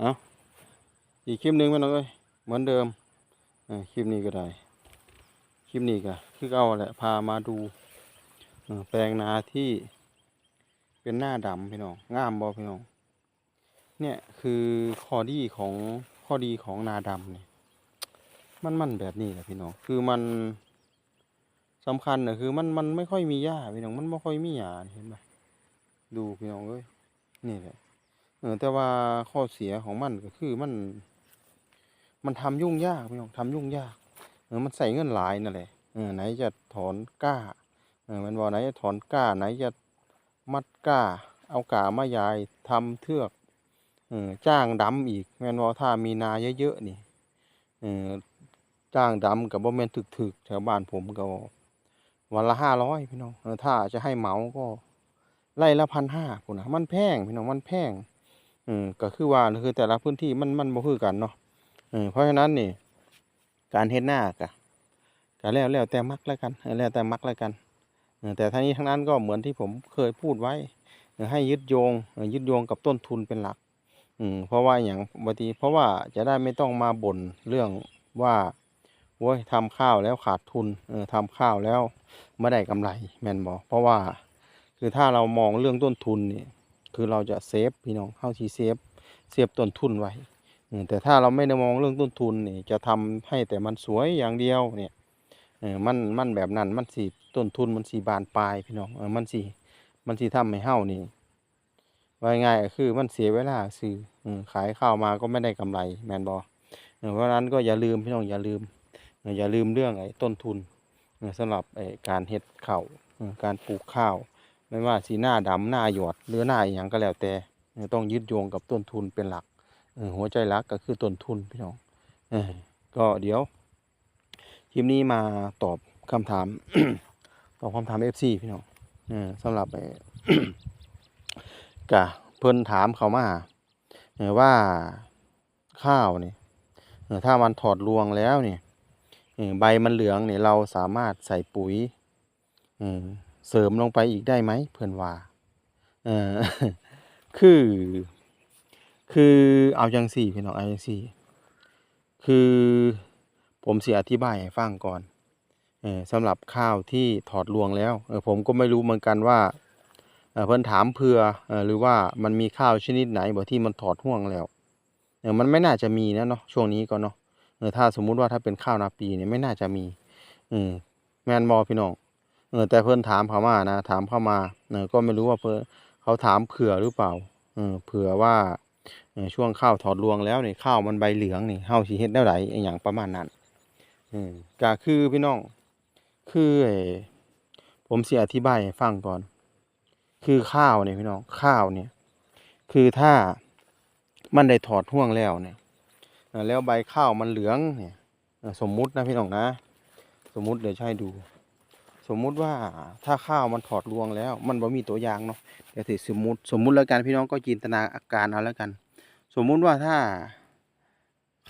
เอาอีกคลิปหนึ่งพี่น้องเอ้ยเหมือนเดิมคลิปนี้ก็ได้ คลิปนี้ก็คือเอาแหละพามาดูแปลงนาที่เป็นหน้าดำพี่น้องงามบ่พี่น้องเนี่ยคือข้อดีของข้อดีของนาดำเนี่ยมันมันแบบนี้แหละพี่น้องคือมันสำคัญนะคือมันมันไม่ค่อยมีหญ้าพี่น้องมันไม่ค่อยมีหญ้าเห็นไหมดูพี่น้องเอ้ยนี่แหละ เออแต่ว่าข้อเสียของมันก็คือมัน มันทำยุ่งยากพี่น้องทำยุ่งยากเออมันใส่เงินหลายนั่นแหละเออไหนจะถอนกล้าเออมันบอกไหนจะถอนกล้า ไหนจะมัดกล้า เอากามายายทำเทือกเออจ้างดำอีกแม่นว่าถ้ามีนาเยอะๆนี่เออจ้างดำกับบ่แม่นถึกๆแถวบ้านผมก็วันละห้าร้อยพี่น้องเออถ้าจะให้เหมาก็ไร่ละพันห้าพุ่นนะมันแพงพี่น้องมันแพง ออก็คือว่าคือแต่ละพื้นที่มันมันบ่คือกันเนาะเออเพราะฉะนั้นนี่การเฮ็ดหน้ากะก็แล้วแล้วแต่มักแล้วกันแล้วแต่มักแล้วกันแต่ทั้งนี้ทั้งนั้นก็เหมือนที่ผมเคยพูดไว้ ให้ยึดโยงยึดโยงกับต้นทุนเป็นหลักอืมเพราะว่าอย่างบางทีเพราะว่าจะได้ไม่ต้องมาบ่นเรื่องว่าโว้ยทำข้าวแล้วขาดทุนเออทำข้าวแล้วไม่ได้กำไรแม่นบอกเพราะว่า คือถ้าเรามองเรื่องต้นทุนนี่ คือเราจะเซฟพี่น้องเข้าที่เซฟเซฟต้นทุนไว้แต่ถ้าเราไม่ได้มองเรื่องต้นทุนนี่จะทำให้แต่มันสวยอย่างเดียวเนี่ยมันมันแบบนั้นมันสีต้นทุนมันสีบานปลายพี่น้องมันสีมันสีทำให้เฮานี่ว่าง่ายๆก็คือมันเสียเวลาซื้อขายข้าวมาก็ไม่ได้กำไรแมนบอเพราะนั้นก็อย่าลืมพี่น้องอย่าลืม อย่าลืมเรื่องไอ้ต้นทุนเออสำหรับไอ้การเฮ็ดข้าวการปลูกข้าว ไม่ว่าสีหน้าดำหน้าหยอดหรือหน้าอย่างก็แล้วแต่ต้องยึดโยงกับต้นทุนเป็นหลักหัวใจหลักก็คือต้นทุนพี่น้องก็เดี๋ยวคลิปนี้มาตอบคำถามตอบคำถาม FC พี่น้องสำหรับกะเพิ่นถามเขามาว่าข้าวนี่ถ้ามันถอดรวงแล้วเนี่ยใบมันเหลืองเนี่ยเราสามารถใส่ปุ๋ย เสริมลงไปอีกได้ไหมเพื่อนว่าเออคือ คือเอาจังสี่พี่น้องเอาจังสี่ คือผมเสียอธิบายให้ฟังก่อนเออสำหรับข้าวที่ถอดรวงแล้วเออผมก็ไม่รู้เหมือนกันว่าเอ่อเพิ่นถามเพื่ออหรือว่ามันมีข้าวชนิดไหนบ่ที่มันถอดห่วงแล้วเออมันไม่น่าจะมีนะเนาะช่วงนี้ก็เนาะเออถ้าสมมุติว่าถ้าเป็นข้าวนาปีเนี่ยไม่น่าจะมีเออแมนบ่พี่น้อง เออแต่เพิ่อนถามเขามานะ ถามเข้ามาเออก็ไม่รู้ว่าเพิ่นเขาถามเผื่อหรือเปล่าเออเผื่อว่าช่วงข้าวถอดรวงแล้วนี่ข้าวมันใบเหลืองนี่เฮาสิเฮ็ดแนวใดอย่างประมาณนั้นอืมก็คือพี่น้อง คือผมเสิอธิบายให้ฟังก่อน คือข้าวเนี่ยพี่น้องข้าวเนี่ย คือถ้ามันได้ถอดห่วงแล้วเนี่ยแล้วใบข้าวมันเหลืองเนี่ยสมมุตินะพี่น้องนะ สมมุติเดี๋ยวให้ดู สมมุติว่าถ้าข้าวมันถอดรวงแล้ว มันบ่มีตัวอย่างเนาะเดี๋ยวสิสมมติสมมุติแล้วกันพี่น้องก็จินตนาอาการเอาแล้วกัน สมมุติว่าถ้า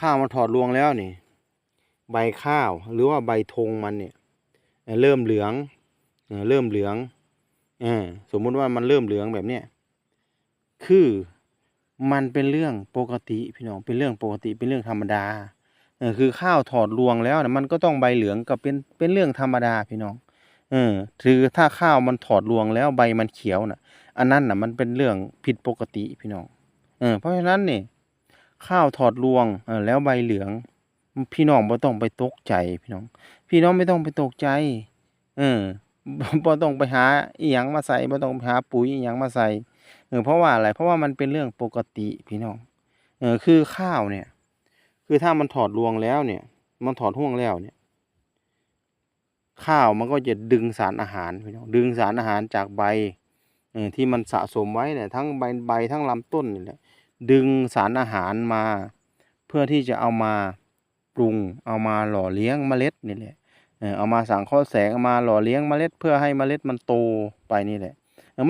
ข้าวมันถอดรวงแล้วนี่ ใบข้าวหรือว่าใบธงมันเนี่ยเริ่มเหลืองเริ่มเหลืองอสมมุติว่ามันเริ่มเหลืองแบบเนี้ยคือมันเป็นเรื่องปกติพี่น้องเป็นเรื่องปกติเป็นเรื่องธรรมดาคือข้าวถอดรวงแล้วนะมันก็ต้องใบเหลืองก็เป็นเป็นเรื่องธรรมดาพี่น้อง เออคือถ้าข้าวมันถอดรวงแล้วใบมันเขียวน่ะ อันนั้นน่ะ มันเป็นเรื่องผิดปกติพี่น้อง เออ เพราะฉะนั้นนี่ข้าวถอดรวงเออแล้วใบเหลือง พี่น้องบ่ต้องไปตกใจพี่น้อง พี่น้องไม่ต้องไปตกใจ เออบ่บ่ต้องไปหาอีหยังมาใส่บ่ต้องไปหาปุ๋ยอีหยังมาใส่เออเพราะว่าอะไร เพราะว่ามันเป็นเรื่องปกติพี่น้อง เออคือข้าวเนี่ย คือถ้ามันถอดรวงแล้วเนี่ย มันถอดห่วงแล้วเนี่ย ข้าวมันก็จะดึงสารอาหารพี่น้องดึงสารอาหารจากใบอที่มันสะสมไว้เนี่ยทั้งใบใบทั้งลำต้นนี่แหละดึงสารอาหารมา เพื่อที่จะเอามาปรุงเอามาหล่อเลี้ยงเมล็ดนี่แหละเอามาสังเคราะห์แสงเอามาหล่อเลี้ยงเมล็ด เพื่อให้เมล็ดมันโตไปนี่แหละ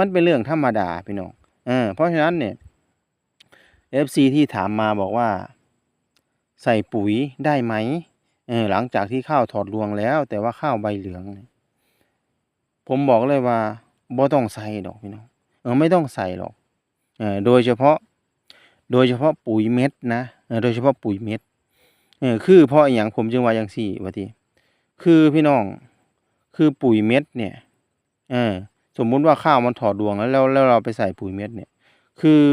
มันเป็นเรื่องธรรมดาพี่น้องเออเพราะฉะนั้นเนี่ย FC ที่ถามมาบอกว่า ใส่ปุ๋ยได้ไหม เออหลังจากที่ข้าวถอดรวงแล้ว แต่ว่าข้าวใบเหลือง ผมบอกเลยว่าบ่ต้องใส่ดอกพี่น้องเออไม่ต้องใส่หรอกเออโดยเฉพาะ โดยเฉพาะปุ๋ยเม็ดนะเออโดยเฉพาะปุ๋ยเม็ดเออคือเพราะอย่างผมจึงว่าอย่างสี่ว่าทีคือพี่น้องคือปุ๋ยเม็ดเนี่ยเออสมมุติว่าข้าวมันถอดรวงแล้วแล้วแล้วเราไปใส่ปุ๋ยเม็ดเนี่ย คือ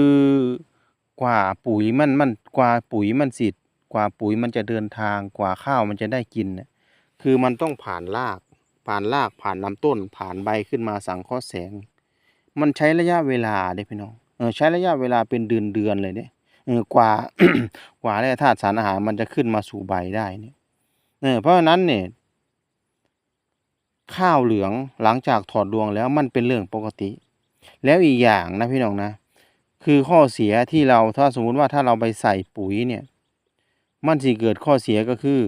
กว่าปุ๋ยมันมันกว่าปุ๋ยมันสิ ว่าปุ๋ยมันจะเดินทางกว่าข้าวมันจะได้กินเนี่ยคือมันต้องผ่านราก ผ่านรากผ่านลำต้น ผ่านใบขึ้นมาสังเคราะห์แสง มันใช้ระยะเวลาเด้พี่น้องเออใช้ระยะเวลาเป็นเดือนเดือนเลยเนี่ยเออกว่ากว่าแร่ธาตุสารอาหารมันจะขึ้นมาสู่ใบได้เนี่ยเออเพราะฉะนั้นเนี่ยข้าวเหลืองหลังจากถอดรวงแล้วมันเป็นเรื่องปกติ แล้วอีกอย่างนะพี่น้องนะ คือข้อเสียที่เราถ้าสมมุติว่าถ้าเราไปใส่ปุ๋ยเนี่ย มันสิเกิดข้อเสียก็คือ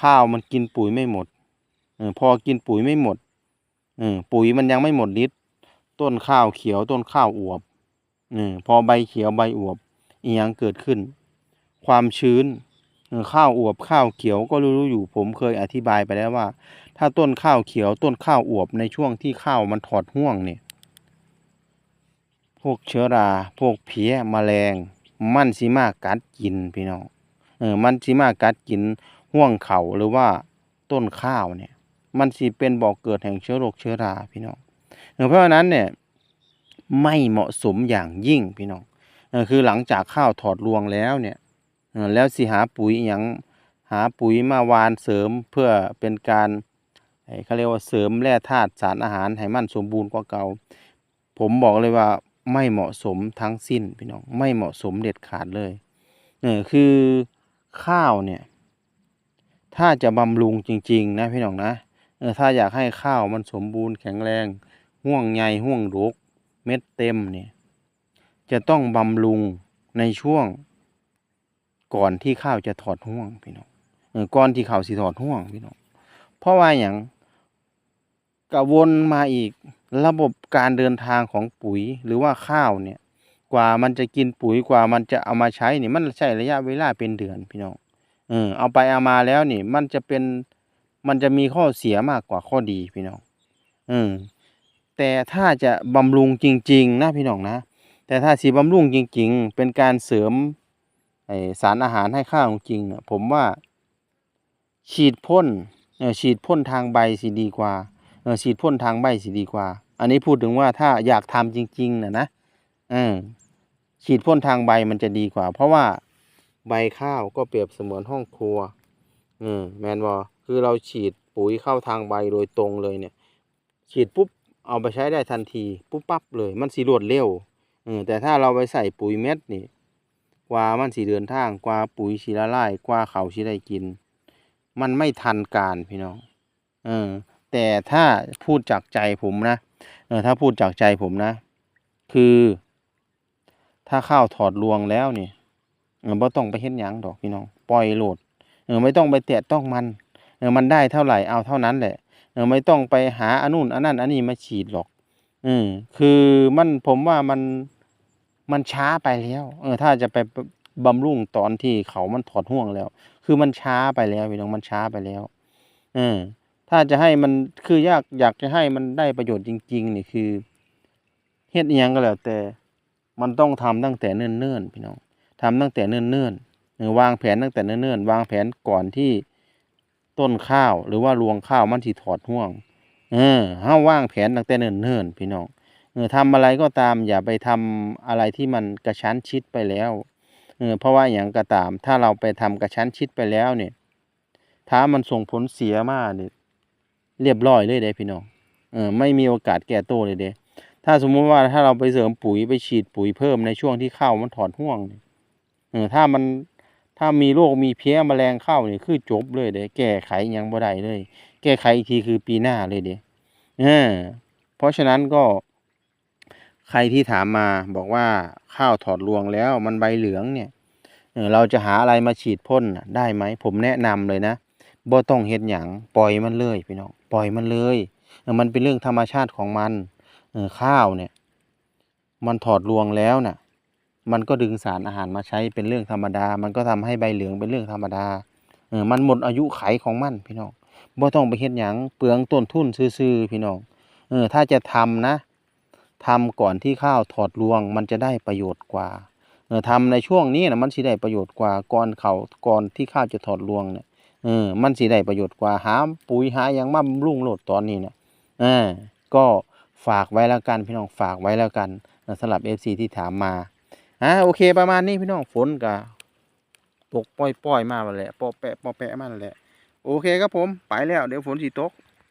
ข้าวมันกินปุ๋ยไม่หมดอพอกินปุ๋ยไม่หมดอปุ๋ยมันยังไม่หมดฤทธิ์ต้นข้าวเขียวต้นข้าวอวบอพอใบเขียวใบอวบอีหยังเกิดขึ้น ความชื้นข้าวอวบข้าวเขียวก็รู้อยู่ผมเคยอธิบายไปแล้วว่า ถ้าต้นข้าวเขียวต้นข้าวอวบในช่วงที่ข้าวมันถอดห่วงเนี่ยพวกเชื้อรา พวกเพี้ยแมลง มันสิมากัดกินพี่น้อง เออมันสิมากัดกินห่วงเขาหรือว่าต้นข้าวเนี่ย มันสิเป็นบ่อกเกิดแห่งเชื้อโรคเชื้อราพี่น้องเออเพราะฉะนั้นเนี่ยไม่เหมาะสมอย่างยิ่งพี่น้องคือหลังจากข้าวถอดรวงแล้วเนี่ยแล้วสิหาปุ๋ยอย่างหาปุ๋ยมาวานเสริมเพื่อเป็นการเขาเรียกว่าเสริมแร่ธาตุสารอาหารให้มันสมบูรณ์กว่าเก่า ผมบอกเลยว่าไม่เหมาะสมทั้งสิ้นพี่น้องไม่เหมาะสมเด็ดขาดเลยเออคือ ข้าวเนี่ย ถ้าจะบำรุงจริง ๆ นะพี่น้องนะเออถ้าอยากให้ข้าวมันสมบูรณ์แข็งแรงห่วงใยห่วงรกเม็ดเต็มเนี่ย จะต้องบำรุงในช่วง ก่อนที่ข้าวจะถอดห่วงพี่น้องเออก่อนที่ข้าวสิถอดห่วงพี่น้องเพราะว่าอย่างกระวนมาอีกระบบการเดินทางของปุ๋ยหรือว่าข้าวเนี่ย ว่ามันจะกินปุ๋ยกว่ามันจะเอามาใช้นี่มันใช้ระยะเวลาเป็นเดือนพี่น้องเออเอาไปเอามาแล้วนี่ มันจะเป็นมันจะมีข้อเสียมากกว่าข้อดีพี่น้องเออแต่ถ้าจะบำรุงจริง ๆ นะพี่น้องนะ แต่ถ้าสีบำรุงจริง ๆ เป็นการเสริมไอสารอาหารให้ข้าวจริงเนี่ยผมว่า ฉีดพ่นเออฉีดพ่นทางใบสิดีกว่าเออฉีดพ่นทางใบสิดีกว่า อันนี้พูดถึงว่าถ้าอยากทำจริง ๆนะนะเออ ฉีดพ่นทางใบมันจะดีกว่า เพราะว่าใบข้าวก็เปรียบเสมือนห้องครัวเออแมนบอคือเราฉีดปุ๋ยเข้าทางใบโดยตรงเลยเนี่ย ฉีดปุ๊บเอาไปใช้ได้ทันทีปุ๊บปั๊บเลย มันสีรวดเร็วเออแต่ถ้าเราไปใส่ปุ๋ยเม็ดนี่กว่ามันสีเดินทางกว่าปุ๋ยสีละลายกว่าเขาสีได้กิน มันไม่ทันการพี่น้องเออแต่ถ้าพูดจากใจผมนะเออถ้าพูดจากใจผมนะ คือ ถ้าข้าวถอดรวงแล้วนี่เออบ่ต้องไปเฮ็ดหยังดอกพี่น้อง ปล่อยโหลด เออไม่ต้องไปแตะต้องมัน เออมันได้เท่าไหร่เอาเท่านั้นแหละ เออไม่ต้องไปหาอันนู่นอันนั้นอันนี้มาฉีดหรอกเออคือมันผมว่ามันมันช้าไปแล้ว เออ ถ้าจะไปบำรุงตอนที่เขามันถอดห่วงแล้ว คือมันช้าไปแล้วพี่น้องมันช้าไปแล้ว เออ ถ้าจะให้มันคือยากอยากจะให้มันได้ประโยชน์จริงๆนี่คือเฮ็ดอิหยังก็แล้วแต่ มันต้องทำตั้งแต่เนิ่นๆพี่น้องทำตั้งแต่เนิ่นๆเออวางแผนตั้งแต่เนิ่นๆวางแผนก่อนที่ต้นข้าวหรือว่ารวงข้าวมันสิถอดห่วง เออเฮาวางแผนตั้งแต่เนิ่นๆพี่น้องเออทำอะไรก็ตามอย่าไปทำอะไรที่มันกระชั้นชิดไปแล้วเออเพราะว่าอย่างก็ตาม ถ้าเราไปทำกระชั้นชิดไปแล้วเนี่ยถ้ามันส่งผลเสียมากเนี่ยเรียบร้อยเลยเด้พี่น้องเออไม่มีโอกาสแก้ตัวเลยเด้ ถ้าสมมุติว่าถ้าเราไปเสริมปุ๋ยไปฉีดปุ๋ยเพิ่มในช่วงที่ข้าวมันถอดห่วงเนี่ยเออถ้ามันถ้ามีโรคมีเพี้ยแมลงเข้าเนี่ยคือจบเลยเด้แก้ไขยังบ่ได้เลย แก้ไขอีกทีคือปีหน้าเลยเด้เออเพราะฉะนั้นก็ ใครที่ถามมาบอกว่าข้าวถอดรวงแล้วมันใบเหลืองเนี่ยเออเราจะหาอะไรมาฉีดพ่นได้ไหมผมแนะนำเลยนะบ่ต้องเฮ็ดหยังปล่อยมันเลยพี่น้องปล่อยมันเลยมันเป็นเรื่องธรรมชาติของมัน ข้าวเนี่ย มันถอดรวงแล้วน่ะ มันก็ดึงสารอาหารมาใช้เป็นเรื่องธรรมดา มันก็ทำให้ใบเหลืองเป็นเรื่องธรรมดาเออมันหมดอายุไขของมันพี่น้องบ่ต้องไปเฮ็ดหยังเปลืองต้นทุนซื่อๆพี่น้องเออถ้าจะทำนะทำก่อนที่ข้าวถอดรวง มันจะได้ประโยชน์กว่าเออทำในช่วงนี้นะมันสิได้ประโยชน์กว่าก่อนเขาก่อนที่ข้าวจะถอดรวงเนี่ยเออมันสิได้ประโยชน์กว่าหาปุ๋ยหาหยังมาบำรุงโลดตอนนี้นี่ยเออก็ ฝากไว้แล้วกันพี่น้องฝากไว้แล้วกันนะสำหรับ FC ที่ถามมาอะโอเคประมาณนี้พี่น้องฝนก็ตกป้อยๆมาแล้วแหละปอแปะปอแปะมาแล้วแหละโอเคครับผมไปแล้วเดี๋ยวฝนสีตก